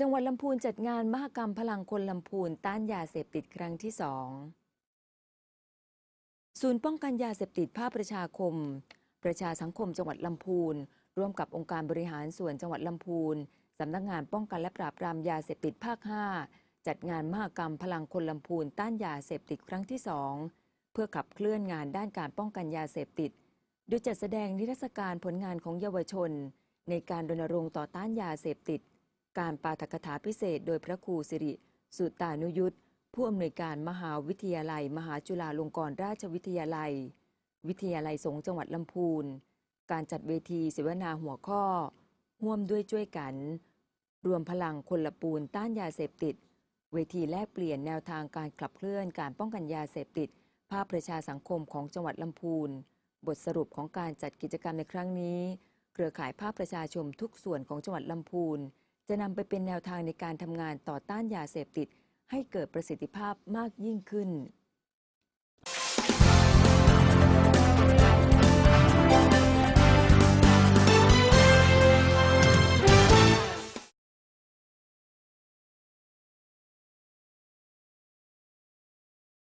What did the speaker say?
จังหวัดลำพูนจัดงานมหกรรมพลังคนลำพูนต้านยาเสพติดครั้งที่สองศูนย์ป้องกันยาเสพติดภาคประชาคม ประชาสังคมจังหวัดลำพูน ร่วมกับองค์การบริหารส่วนจังหวัดลำพูนสำนักงานป้องกันและปราบปรามยาเสพติดภาค 5 จัดงานมหกรรมพลังคนลำพูนต้านยาเสพติดครั้งที่สองเพื่อขับเคลื่อนงานด้านการป้องกันยาเสพติด โดยจัดแสดงนิทรรศการผลงานของเยาวชน ในการรณรงค์ต่อต้านยาเสพติด การปาฐกถาพิเศษโดยพระครูสิริ สุตานุยุทธผู้อำนวยการมหาวิทยาลัย มหาจุฬาลงกรณราชวิทยาลัย วิทยาลัยสงฆ์จังหวัดลำพูน การจัดเวทีเสวนาหัวข้อห่วมด้วยช่วยกัน รวมพลังคนละปูนต้านยาเสพติด เวทีแลกเปลี่ยนแนวทางการขับเคลื่อนการป้องกันยาเสพติด ภาคประชาสังคมของจังหวัดลำพูน บทสรุปของการจัดกิจกรรมในครั้งนี้ เครือข่ายภาคประชาชนทุกส่วนของจังหวัดลำพูน จะนำไปเป็นแนวทางในการทำงานต่อต้านยาเสพติด ให้เกิดประสิทธิภาพมากยิ่งขึ้น